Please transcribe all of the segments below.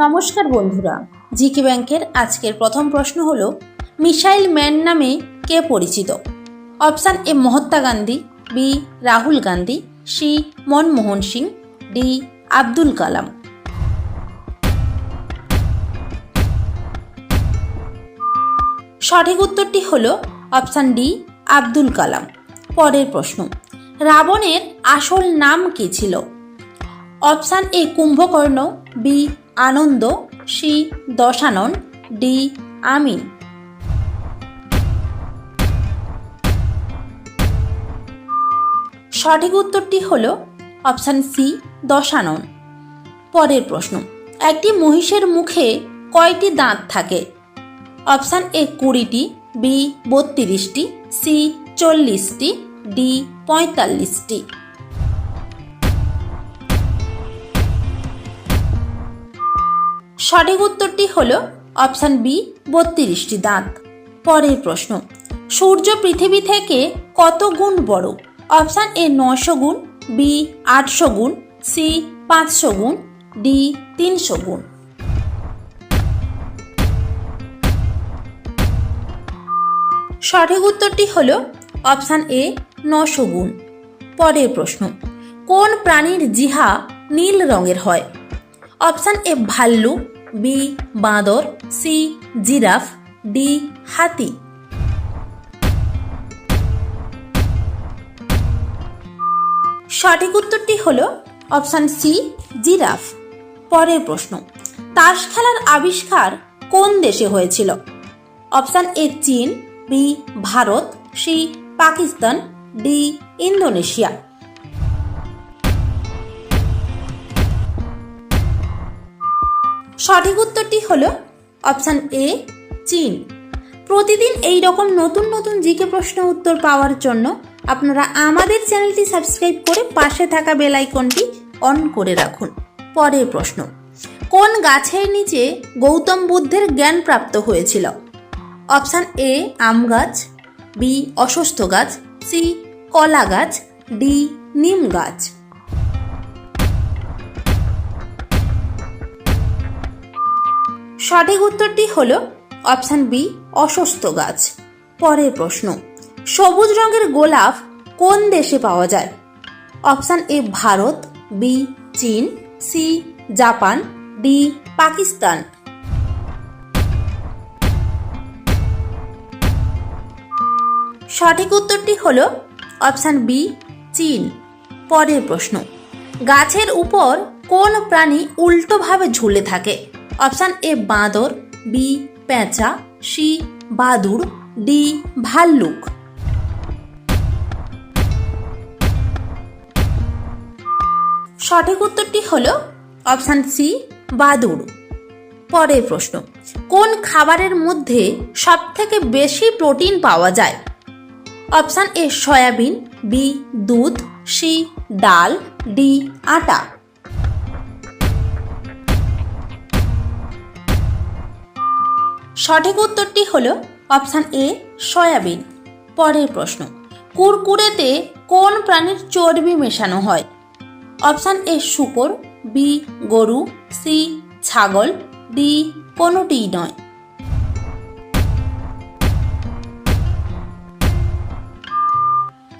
নমস্কার বন্ধুরা, জিকে ব্যাংকের আজকের প্রথম প্রশ্ন হল, মিসাইল ম্যান নামে কে পরিচিত? Option A Mahatma Gandhi, B Rahul Gandhi, C Manmohan Singh, D Abdul Kalam. সঠিক উত্তরটি হল অপশান ডি আব্দুল কালাম। পরের প্রশ্ন, রাবণের আসল নাম কি ছিল? Option A Kumbhakarna, B Anand, C Dashanan, D Amin. সঠিক উত্তরটি হল অপশান সি দশানন। পরের প্রশ্ন, একটি মহিষের মুখে কয়টি দাঁত থাকে? অপশান এ কুড়িটি, বি বত্রিশটি, সি চল্লিশটি, ডি পঁয়তাল্লিশটি। সঠিক উত্তরটি হল অপশান বি, বত্রিশটি দাঁত। পরের প্রশ্ন, সূর্য পৃথিবী থেকে কত গুণ বড়? অপশান এ নশো গুণ, বি, আটশো গুণ, সি, পাঁচশো গুণ, ডি, তিনশো গুণ। সঠিক উত্তরটি হল অপশান এ নশো গুণ। পরের প্রশ্ন, কোন প্রাণীর জিহা নীল রঙের হয়? অপশান এ, ভাল্লুক বি, বাঁদর, সি, জিরাফ, ডি, হাতি। সঠিক উত্তরটি হল অপশান সি, জিরাফ। পরের প্রশ্ন, তাস খেলার আবিষ্কার কোন দেশে হয়েছিল? অপশান এ, চীন, B, Bharat, C, Pakistan, D, Indonesia. সঠিক উত্তরটি হল অপশান এ, চীন। প্রতিদিন এই রকম নতুন নতুন জিকে প্রশ্ন উত্তর পাওয়ার জন্য আপনারা আমাদের চ্যানেলটি সাবস্ক্রাইব করে পাশে থাকা বেল আইকনটি অন করে রাখুন। পরের প্রশ্ন, কোন গাছের নিচে গৌতম বুদ্ধের জ্ঞান প্রাপ্ত হয়েছিল? অপশান এ, আম গাছ, বি, অসুস্থ গাছ, সি, কলা গাছ, ডি, নিম গাছ। সঠিক উত্তরটি হল অপশান বি অসুস্থ গাছ। পরের প্রশ্ন, সবুজ রঙের গোলাপ কোন দেশে পাওয়া যায়? অপশান এ, ভারত, বি, চীন, সি, জাপান, ডি, পাকিস্তান। সঠিক উত্তরটি হল অপশান বি, চীন। পরের প্রশ্ন, গাছের উপর কোন প্রাণী উল্টোভাবে ঝুলে থাকে? অপশান এ বাঁদর, বি পেঁচা, সি বাদুর ডি ভাল্লুক। সঠিক উত্তরটি হল অপশান সি বাদুর পরের প্রশ্ন, কোন খাবারের মধ্যে সবথেকে বেশি প্রোটিন পাওয়া যায়? অপশান এ সয়াবিন, বি দুধ, সি ডাল, ডি আটা। সঠিক উত্তরটি হল অপশান এ, সয়াবিন। পরের প্রশ্ন, কুরকুরেতে কোন প্রাণীর চর্বি মেশানো হয়? অপশান এ, শুকর, বি, গরু, সি, ছাগল, ডি কোনোটিই নয়।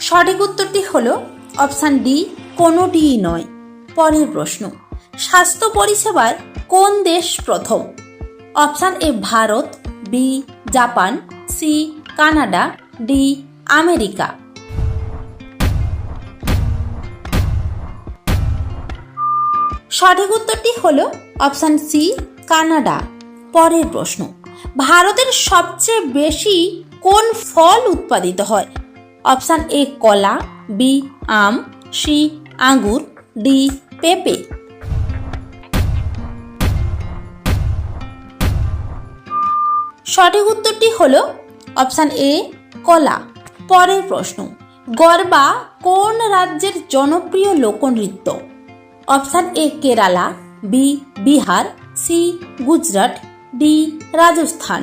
সঠিক উত্তরটি হল অপশান ডি, কোনোটিই নয়। পরের প্রশ্ন, স্বাস্থ্য পরিষেবায় কোন দেশ প্রথম? Option A Bharat, B Japan, C Canada, D America. সঠিক উত্তরটি হল অপশান সি কানাডা। পরের প্রশ্ন, ভারতের সবচেয়ে বেশি কোন ফল উৎপাদিত হয়? অপশান এ কলা, বি আম, সি আঙ্গুর, ডি পেঁপে। সঠিক উত্তরটি হল অপশান এ, কলা। পরের প্রশ্ন, গরবা কোন রাজ্যের জনপ্রিয় লোকনৃত্য? Option A, Kerala, B, Bihar, C, Gujarat, D, Rajasthan.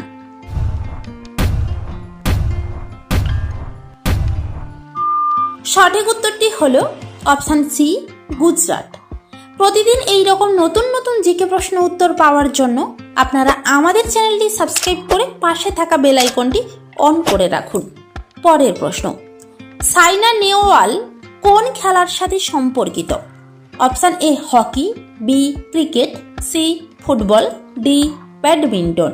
সঠিক উত্তরটি হল অপশান সি, গুজরাট। প্রতিদিন এই রকম নতুন নতুন জিকে প্রশ্ন উত্তর পাওয়ার জন্য আপনারা আমাদের চ্যানেলটি সাবস্ক্রাইব করে পাশে থাকা বেল আইকনটি অন করে রাখুন। পরের প্রশ্ন, সাইনা নেওয়াল কোন খেলার সাথে সম্পর্কিত? Option A, hockey, B, cricket, C, football, D, badminton.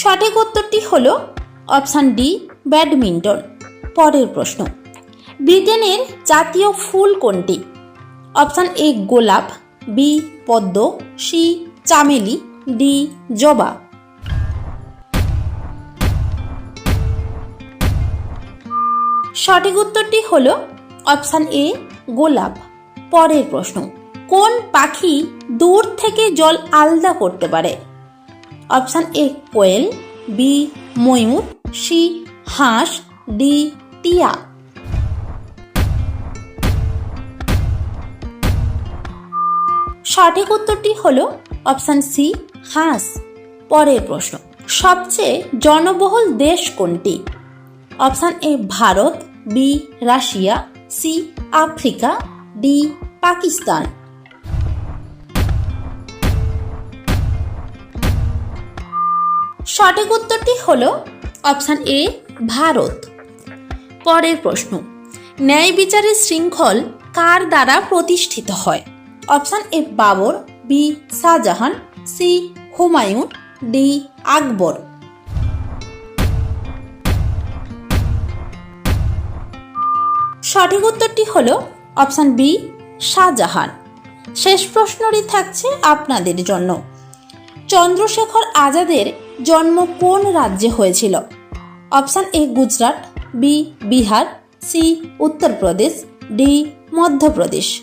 সঠিক উত্তরটি হল অপশান ডি, ব্যাডমিন্টন। পরের প্রশ্ন, ব্রিটেনের জাতীয় ফুল কোনটি? অপশান এ, গোলাপ, বি, পদ্ম, সি, চামেলি, ডি, জবা। সঠিক উত্তরটি হল অপশান এ, গোলাপ। পরের প্রশ্ন, কোন পাখি দূর থেকে জল আলদা করতে পারে? অপশান এ, কোয়েল, বি, ময়ূর, সি, হাঁস, ডি, টিয়া। সঠিক উত্তরটি হল অপশান সি, হাঁস। পরের প্রশ্ন, সবচেয়ে জনবহুল দেশ কোনটি? Option A, Bharat, B, Russia, C, Africa, D, Pakistan. সঠিক উত্তরটি হল অপশান এ, ভারত। পরের প্রশ্ন, ন্যায় বিচারের শৃঙ্খল কার দ্বারা প্রতিষ্ঠিত হয়? Option A Babur, B Shahjahan, C Humayun, D Akbar. সঠিক উত্তরটি হল অপশান বি শাহজাহান। শেষ প্রশ্নটি থাকছে আপনাদের জন্য। চন্দ্রশেখর আজাদের জন্ম কোন রাজ্যে হয়েছিল? Option A Gujarat, B Bihar, C Uttar Pradesh, D Madhya Pradesh.